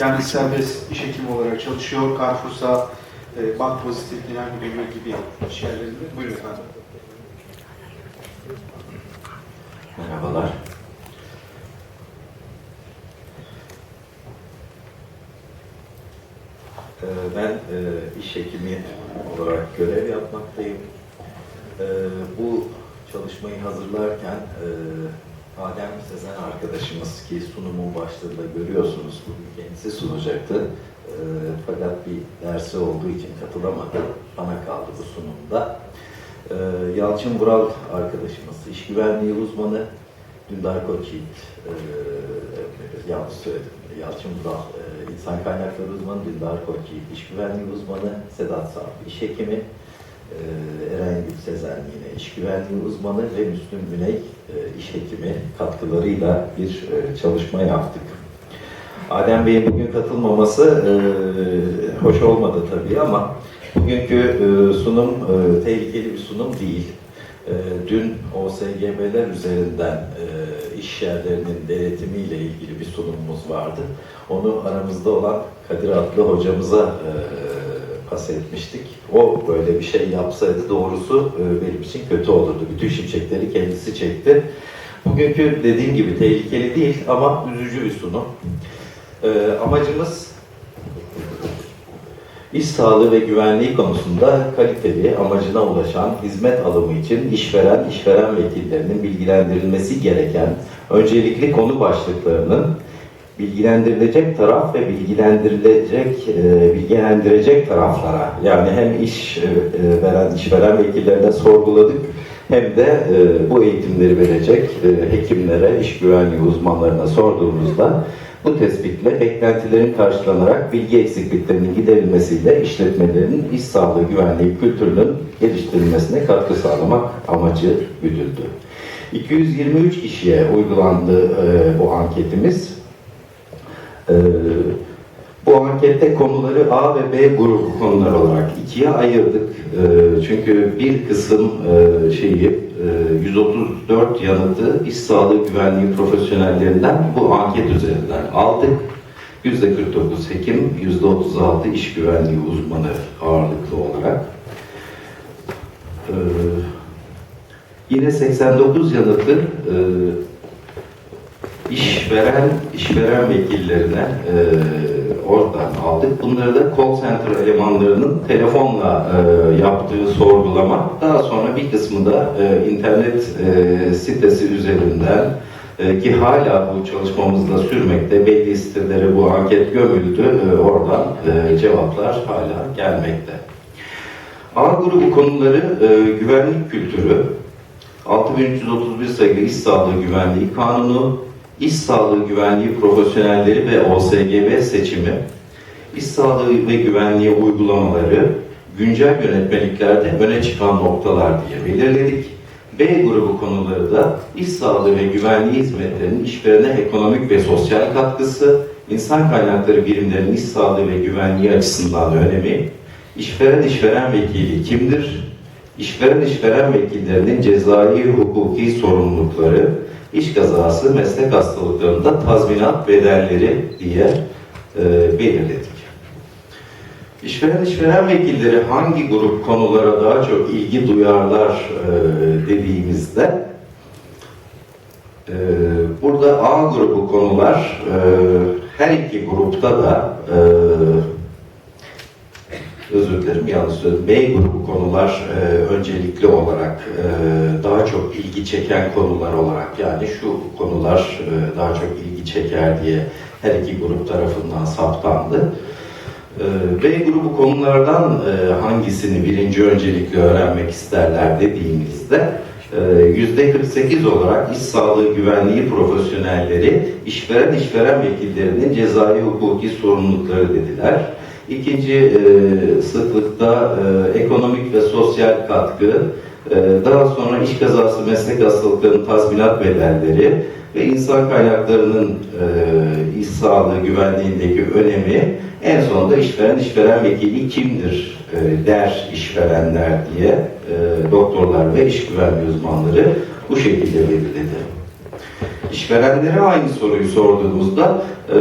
Kendisi serbest iş hekimi olarak çalışıyor. Carrefour'sa e, bank pozitif genel müdürlüğü gibi iş yerlerinde. Buyurun efendim. Merhabalar. Ee, Ben e, iş hekimi olarak görev yapmaktayım. Ee, Bu çalışmayı hazırlarken e, Adem Sezen arkadaşımız ki sunumun başlığında görüyorsunuz bugün kendisi sunacaktı. Ee, Fakat bir dersi olduğu için katılamadı. Bana kaldı bu sunumda. Ee, Yalçın Vural arkadaşımız, iş güvenliği uzmanı, Dündar Koçyiğit, e, yanlış söyledim, Yalçın Vural, e, insan kaynakları uzmanı, Dündar Koçyiğit, iş güvenliği uzmanı, Sedat Sarp, iş hekimi, Eren Gül Sezen yine iş güvenliği uzmanı ve Müslüm Güney, e, iş hekimi katkılarıyla bir e, çalışma yaptık. Adem Bey'in bugün katılmaması e, hoş olmadı tabii ama bugünkü sunum tehlikeli bir sunum değil. Dün OSGB'ler üzerinden iş yerlerinin denetimiyle ilgili bir sunumumuz vardı. Onu aramızda olan Kadir adlı hocamıza e, pas etmiştik. O böyle bir şey yapsaydı doğrusu e, benim için kötü olurdu. Bütün şimşekleri kendisi çekti. Bugünkü dediğim gibi tehlikeli değil ama üzücü bir sunum. Ee, amacımız iş sağlığı ve güvenliği konusunda kaliteli, amacına ulaşan hizmet alımı için işveren, işveren vekillerinin bilgilendirilmesi gereken öncelikli konu başlıklarının bilgilendirilecek taraf ve bilgilendirilecek e, bilgilendirecek taraflara yani hem iş e, e, veren işveren vekillerine sorguladık hem de e, bu eğitimleri verecek e, hekimlere, iş güvenliği uzmanlarına sorduğumuzda bu tespitle beklentilerin karşılanarak bilgi eksikliklerinin giderilmesiyle işletmelerin iş sağlığı güvenliği kültürünün geliştirilmesine katkı sağlamak amacı güdüldü. 223 kişiye uygulandı e, bu anketimiz. Ee, bu ankette konuları A ve B grubu konular olarak ikiye ayırdık. Ee, çünkü bir kısım e, şeyi e, 134 yanıtı iş sağlığı güvenliği profesyonellerinden bu anket üzerinden aldık. %49 hekim, %36 iş güvenliği uzmanı ağırlıklı olarak. Ee, yine 89 yanıtı e, işveren işveren vekillerine e, oradan aldık. Bunları da call center elemanlarının telefonla e, yaptığı sorgulama. Daha sonra bir kısmı da e, internet e, sitesi üzerinden e, ki hala bu çalışmamızda sürmekte. Belli sitelere bu anket gömüldü. E, oradan e, cevaplar hala gelmekte. A grubu konuları e, güvenlik kültürü, 6331 sayılı İş Sağlığı Güvenliği Kanunu, İş Sağlığı Güvenliği Profesyonelleri ve OSGB seçimi, İş Sağlığı ve Güvenliği uygulamaları, güncel yönetmeliklerde öne çıkan noktalar diye belirledik. B grubu konuları da iş sağlığı ve güvenliği hizmetlerinin işverene ekonomik ve sosyal katkısı, insan kaynakları birimlerinin iş sağlığı ve güvenliği açısından önemi, işveren işveren vekili kimdir, işveren işveren vekillerinin cezai hukuki sorumlulukları, iş kazası, meslek hastalıklarında tazminat bedelleri diye e, belirledik. İşveren işveren vekilleri hangi grup konulara daha çok ilgi duyarlar e, dediğimizde e, burada A grubu konular e, her iki grupta da e, özür dilerim yanlış söyledim. B grubu konular e, öncelikli olarak e, daha çok ilgi çeken konular olarak yani şu konular e, daha çok ilgi çeker diye her iki grup tarafından saptandı. E, B grubu konulardan e, hangisini birinci öncelikli öğrenmek isterler dediğimizde e, yüzde 48 olarak iş sağlığı güvenliği profesyonelleri işveren işveren vekillerinin cezai hukuki sorumlulukları dediler. İkinci e, sıklıkta e, ekonomik ve sosyal katkı, e, daha sonra iş kazası meslek hastalıklarının tazminat bedelleri ve insan kaynaklarının e, iş sağlığı güvenliğindeki önemi en sonunda işveren işveren vekili kimdir e, der işverenler diye e, doktorlar ve iş güvenliği uzmanları bu şekilde belirledi. İşverenlere aynı soruyu sorduğumuzda e,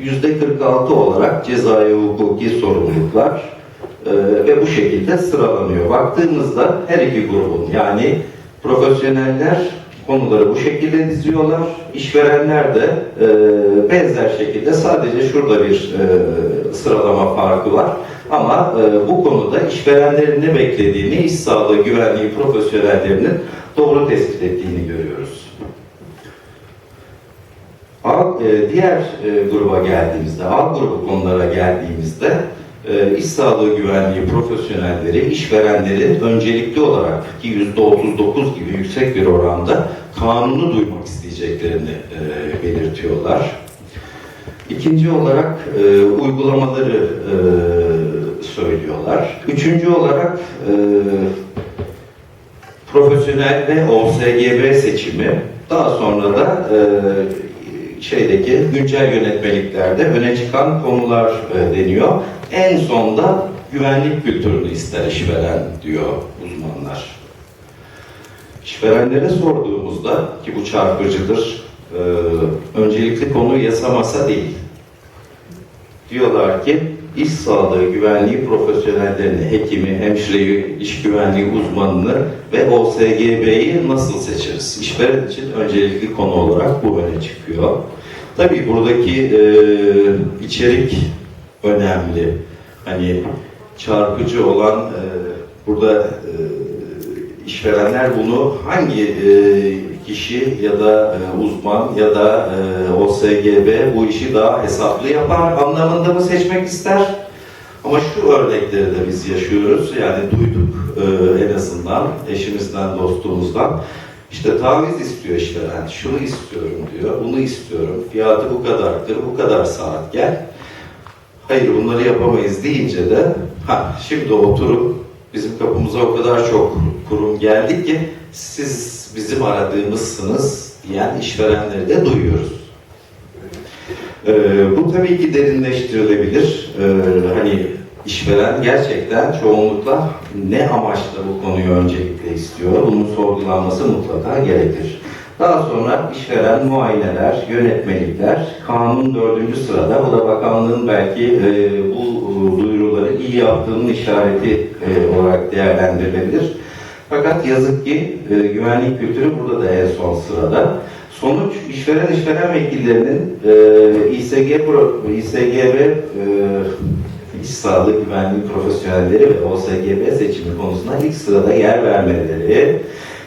yüzde 46 olarak cezai hukuki sorumluluklar e, ve bu şekilde sıralanıyor. Baktığımızda her iki grubun yani profesyoneller konuları bu şekilde diziyorlar. İşverenler de e, benzer şekilde sadece şurada bir e, sıralama farkı var. Ama e, bu konuda işverenlerin ne beklediğini, iş sağlığı güvenliği profesyonellerinin doğru tespit ettiğini görüyoruz. A, e, diğer e, gruba geldiğimizde, A grubu konulara geldiğimizde e, iş sağlığı güvenliği profesyonelleri, işverenlerin öncelikli olarak ki %39 gibi yüksek bir oranda kanunu duymak isteyeceklerini belirtiyorlar. İkinci olarak e, uygulamaları e, söylüyorlar. Üçüncü olarak e, profesyonel ve OSGB seçimi, daha sonra da e, şeydeki güncel yönetmeliklerde öne çıkan konular e, deniyor. En sonda güvenlik kültürünü ister işveren diyor uzmanlar. İşverenlere sorduğumuzda ki bu çarpıcıdır, e, öncelikli konu yasa masa değil. Diyorlar ki iş sağlığı güvenliği profesyonellerini, hekimi, hemşireyi, iş güvenliği uzmanını ve OSGB'yi nasıl seçeriz? İşveren için öncelikli konu olarak bu öne çıkıyor. Tabii buradaki e, içerik önemli. Hani çarpıcı olan e, burada e, işverenler bunu hangi e, kişi ya da e, uzman ya da e, OSGB bu işi daha hesaplı yapar anlamında mı seçmek ister? Ama şu örnekleri de biz yaşıyoruz. Yani duyduk e, en azından eşimizden, dostumuzdan. İşte taviz istiyor işveren. Şunu istiyorum diyor, bunu istiyorum. Fiyatı bu kadardır, bu kadar saat gel. Hayır bunları yapamayız deyince de ha şimdi oturup bizim kapımıza o kadar çok kurum geldi ki siz bizim aradığımızsınız diyen işverenleri de duyuyoruz. Ee, bu tabii ki derinleştirilebilir. Ee, hani işveren gerçekten çoğunlukla ne amaçla bu konuyu öncelikle istiyor? Bunun sorgulanması mutlaka gerekir. Daha sonra işveren muayeneler, yönetmelikler, kanun dördüncü sırada. Bu da bakanlığın belki e, bu e, duyuruları iyi yaptığının işareti e, olarak değerlendirilebilir. Fakat yazık ki e, güvenlik kültürü burada da en son sırada. Sonuç işveren işveren vekillerinin e, İSG, İSGB e, İş Sağlığı Güvenliği Profesyonelleri ve OSGB seçimi konusunda ilk sırada yer vermeleri,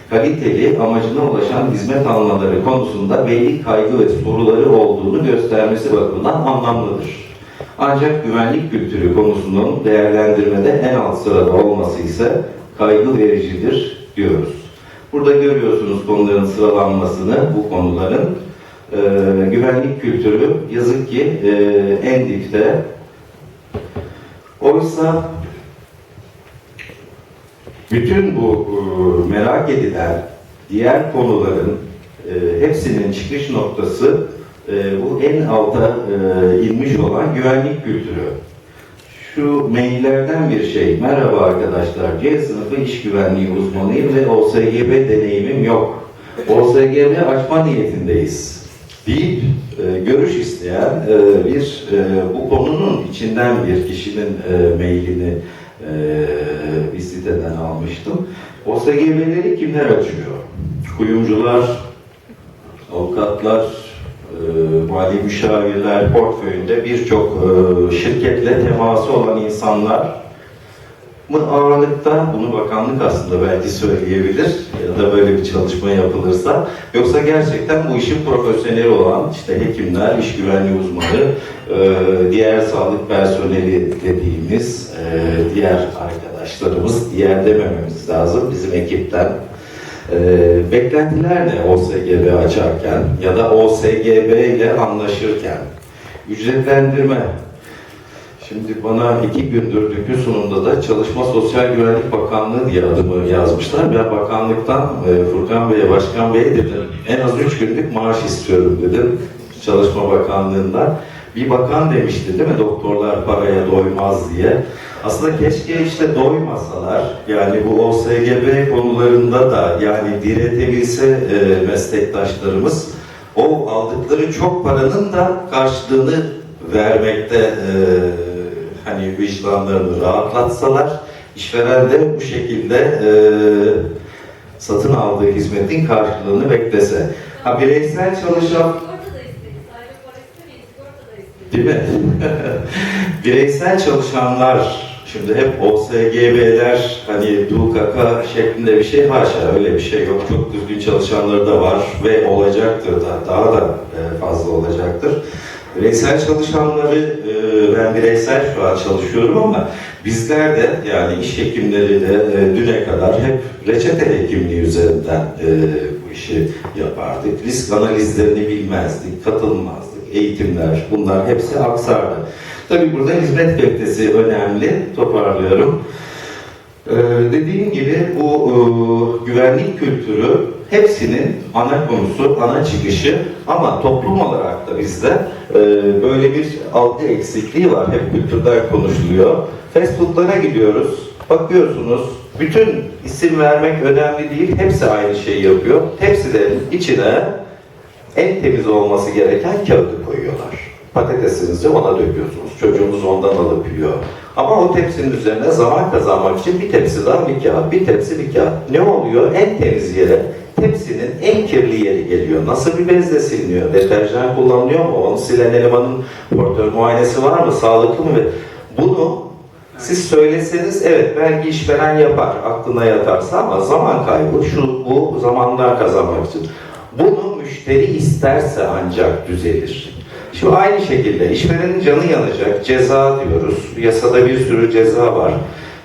kaliteli amacına ulaşan hizmet almaları konusunda belli kaygı ve soruları olduğunu göstermesi bakımından anlamlıdır. Ancak güvenlik kültürü konusunun değerlendirmede en alt sırada olması ise kaygı vericidir diyoruz. Burada görüyorsunuz konuların sıralanmasını, bu konuların. Ee, güvenlik kültürü yazık ki e, en dipte. Oysa bütün bu e, merak edilen diğer konuların e, hepsinin çıkış noktası e, bu en alta e, inmiş olan güvenlik kültürü. Şu maillerden bir şey. Merhaba arkadaşlar. C sınıfı iş güvenliği uzmanıyım ve OSGB deneyimim yok. OSGB açma niyetindeyiz. Deyip e, görüş isteyen e, bir e, bu konunun içinden bir kişinin e, mailini e, bir siteden almıştım. OSGB'leri kimler açıyor? Kuyumcular, avukatlar, mali müşavirler portföyünde birçok e, şirketle teması olan insanlar mı ağırlıkta? Bunu bakanlık aslında belki söyleyebilir ya da böyle bir çalışma yapılırsa. Yoksa gerçekten bu işin profesyoneli olan işte hekimler, iş güvenliği uzmanı, e, diğer sağlık personeli dediğimiz e, diğer arkadaşlarımız, diğer demememiz lazım. Bizim ekipten ee, beklentiler ne OSGB açarken ya da OSGB ile anlaşırken? Ücretlendirme. Şimdi bana iki gündür dünkü sunumda da Çalışma Sosyal Güvenlik Bakanlığı diye adımı yazmışlar. Ben bakanlıktan e, Furkan Bey'e, Başkan Bey'e dedim en az üç günlük maaş istiyorum dedim Çalışma Bakanlığı'ndan. Bir bakan demişti değil mi doktorlar paraya doymaz diye. Aslında keşke işte doymasalar yani bu OSGB konularında da yani diretebilse e, meslektaşlarımız o aldıkları çok paranın da karşılığını vermekte e, hani vicdanlarını rahatlatsalar işveren de bu şekilde e, satın aldığı hizmetin karşılığını beklese. Ha bireysel çalışan. Değil mi? Bireysel çalışanlar, şimdi hep OSGB'ler, hani DUKK şeklinde bir şey haşa öyle bir şey yok. Çok düzgün çalışanları da var ve olacaktır da, daha da e, fazla olacaktır. Bireysel çalışanları, e, ben bireysel şu an çalışıyorum ama bizler de yani iş hekimleri de e, düne kadar hep reçete hekimliği üzerinden bu işi yapardık. Risk analizlerini bilmezdik, katılmazdık. Eğitimler, bunlar hepsi aksardı. Tabii burada hizmet kalitesi önemli, toparlıyorum. Ee, dediğim gibi bu e, güvenlik kültürü hepsinin ana konusu, ana çıkışı ama toplum olarak da bizde e, böyle bir algı eksikliği var. Hep kültürden konuşuluyor. Fast foodlara gidiyoruz, bakıyorsunuz bütün isim vermek önemli değil, hepsi aynı şeyi yapıyor. Hepsi de içine en temiz olması gereken kağıdı koyuyorlar. Patatesinizi ona döküyorsunuz. Çocuğunuz ondan alıp yiyor. Ama o tepsinin üzerine zaman kazanmak için bir tepsi daha bir kağıt, bir tepsi bir kağıt. Ne oluyor? En temiz yere, tepsinin en kirli yeri geliyor. Nasıl bir bezle siliniyor? Deterjan kullanılıyor mu? Onu silen elemanın portör muayenesi var mı? Sağlıklı mı? Bunu siz söyleseniz evet belki işveren yapar aklına yatarsa ama zaman kaybı şu bu zamandan kazanmak için. Bunu müşteri isterse ancak düzelir. Şu aynı şekilde işverenin canı yanacak ceza diyoruz. Yasada bir sürü ceza var.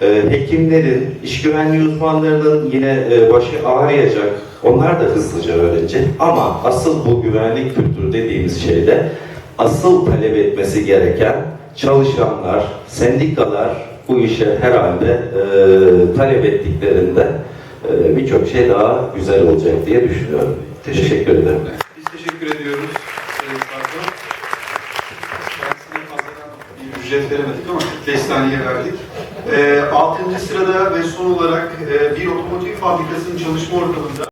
Ee, hekimlerin, iş güvenliği uzmanlarının yine e, başı ağrıyacak. Onlar da hızlıca öğrenecek. Ama asıl bu güvenlik kültürü dediğimiz şeyde asıl talep etmesi gereken çalışanlar, sendikalar bu işe herhalde e, talep ettiklerinde e, birçok şey daha güzel olacak diye düşünüyorum. Teşekkür ederim. Ücret veremedik ama 45 saniye verdik. Ee, 6. sırada ve son olarak e, bir otomotiv fabrikasının çalışma ortamında